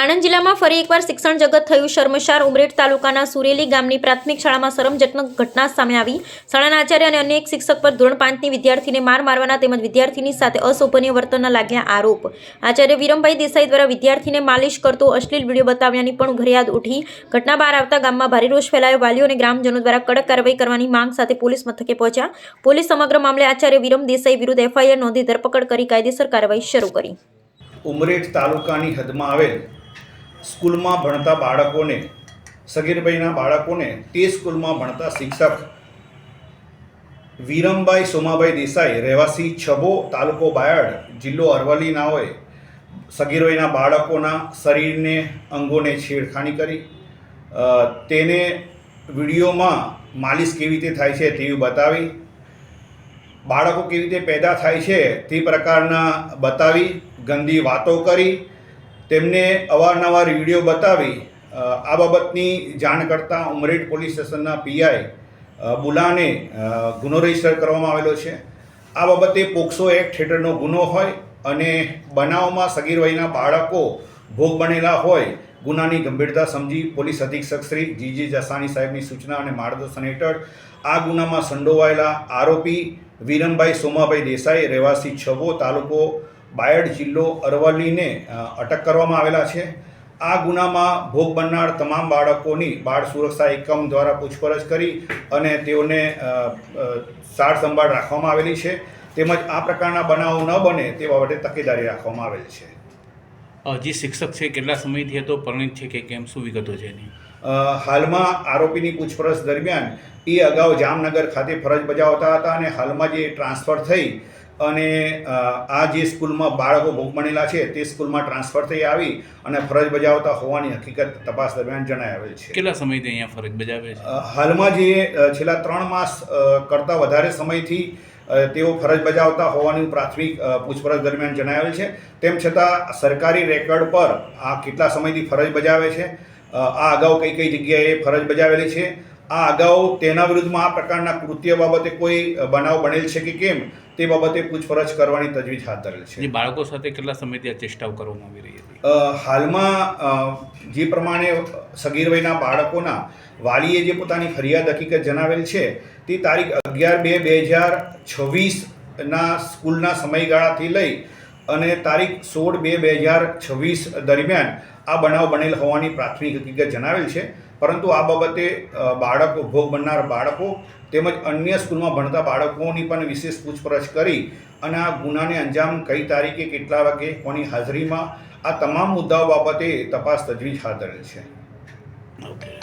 આણંદ જિલ્લામાં ફરી એકવાર શિક્ષણ જગત થયું. શર્મશાર ઉમરેઠ તાલુકાના સુરેલી ગામની પ્રાથમિક શાળામાં શરમજનક ઘટના સામે આવી. શાળાના આચાર્ય અને અન્ય એક શિક્ષક પર ધોરણ પાંચની વિદ્યાર્થીને માર મારવાના તેમજ વિદ્યાર્થીની સાથે અશોભનીય વર્તનના લાગ્યા આરોપ. આચાર્ય વિરમભાઈ દેસાઈ દ્વારા વિદ્યાર્થીને માલિશ કરતો અશ્લીલ વીડિયો બતાવ્યાની પણ ફરિયાદ ઉઠી. ઘટના બહાર આવતા ગામમાં ભારે રોષ ફેલાયો. વાલીઓ અને ગ્રામજનો દ્વારા કડક કાર્યવાહી કરવાની માંગ સાથે પોલીસ મથકે પહોંચ્યા. પોલીસ સમગ્ર મામલે આચાર્ય વિરમ દેસાઈ વિરુદ્ધ એફઆઈઆર નોંધી ધરપકડ કરી કાયદેસર કાર્યવાહી શરૂ કરી. ઉમરેઠ તાલુકાની હદમાં આવેલ સ્કૂલમાં ભણતા બાળકોને, સગીરભાઈના બાળકોને તે સ્કૂલમાં ભણતા શિક્ષક વિરમભાઈ સોમાભાઈ દેસાઈ, રહેવાસી છબો, તાલુકો બાયડ, જિલ્લો અરવલ્લીના હોય સગીરભાઈના બાળકોના શરીરને અંગોને છેડખાણી કરી. તેને વિડીયોમાં માલિશ કેવી રીતે થાય છે તેવી બતાવી. બાળકો કેવી રીતે પેદા થાય છે તે પ્રકારના બતાવી, ગંદી વાતો કરી. તેમને અવારનવાર વીડિયો બતાવી આ બાબતની જાણ કરતાં ઉમરેઠ પોલીસ સ્ટેશનના પીઆઈ બુલાને ગુનો રજિસ્ટર કરવામાં આવેલો છે. આ બાબતે પોક્સો એક્ટ હેઠળનો ગુનો હોય અને બનાવમાં સગીર વયના બાળકો ભોગ બનેલા હોય, ગુનાની ગંભીરતા સમજી પોલીસ અધિક્ષક શ્રી જીજી જસાણી સાહેબની સૂચના અને માર્ગદર્શન હેઠળ આ ગુનામાં સંડોવાયેલા આરોપી વિરમભાઈ સોમાભાઈ દેસાઈ, રહેવાસી છવો, તાલુકો બાયડ જિલ્લો અરવલ્લીને અટક કરવામાં આવેલા છે. આ ગુનામાં ભોગ બનનાર તમામ બાળકોની બાળ સુરક્ષા એકમ દ્વારા પૂછપરછ કરી અને તેઓને સાર સંભાળ રાખવામાં આવેલી છે. તેમજ આ પ્રકારના બનાવો ન બને તે બાબતે તકેદારી રાખવામાં આવેલ છે. જે શિક્ષક છે કેટલા સમયથી હતો પરિણિત છે કે કેમ શું વિગતો છે એની? હાલમાં આરોપીની પૂછપરછ દરમિયાન એ અગાઉ જામનગર ખાતે ફરજ બજાવતા હતા અને હાલમાં જે ટ્રાન્સફર થઈ અને આ જે સ્કૂલમાં બાળકો ભોગ બનેલા છે તે સ્કૂલમાં ટ્રાન્સફર થઈ આવી અને ફરજ બજાવતા હોવાની હકીકત તપાસ દરમિયાન જણાઈ આવેલ છે. કેટલા સમયથી અહીંયા ફરજ બજાવે છે? હાલમાં જે છેલ્લા ત્રણ માસ કરતાં વધારે સમયથી તેઓ ફરજ બજાવતા હોવાનું પ્રાથમિક પૂછપરછ દરમિયાન જણાવેલ છે. તેમ છતાં સરકારી રેકર્ડ પર આ કેટલા સમયથી ફરજ બજાવે છે? આ અગાઉ કઈ કઈ જગ્યાએ ફરજ બજાવેલી છે? આ અગાઉ તેના વિરુદ્ધમાં આ પ્રકારના કૃત્ય બાબતે કોઈ બનાવ બનેલ છે કે કેમ તે બાબતે પૂછપરછ કરવાની તજવીજ હાથ ધરેલ છે. બાળકો સાથે કેટલા સમયથી આ ચેષ્ટાઓ કરવામાં આવી રહી હતી? હાલમાં જે પ્રમાણે સગીર વયના બાળકોના વાલીએ જે પોતાની ફરિયાદ હકીકત જણાવેલ છે તે તારીખ અગિયાર બે બે હજાર છવ્વીસના સ્કૂલના સમયગાળાથી લઈ અને તારીખ સોળ બે બે હજાર છવ્વીસ દરમિયાન આ બનાવ બનેલ હોવાની પ્રાથમિક હકીકત જણાવેલ છે. પરંતુ આ બાબતે બાળકો, ભોગ બનનાર બાળકો તેમજ અન્ય સ્કૂલમાં ભણતા બાળકોની પણ વિશેષ પૂછપરછ કરી અને આ ગુનાને અંજામ કઈ તારીખે, કેટલા વાગે, કોની હાજરીમાં આ તમામ મુદ્દાઓ બાબતે તપાસ તજવીજ હાથ ધરેલ છે. ઓકે.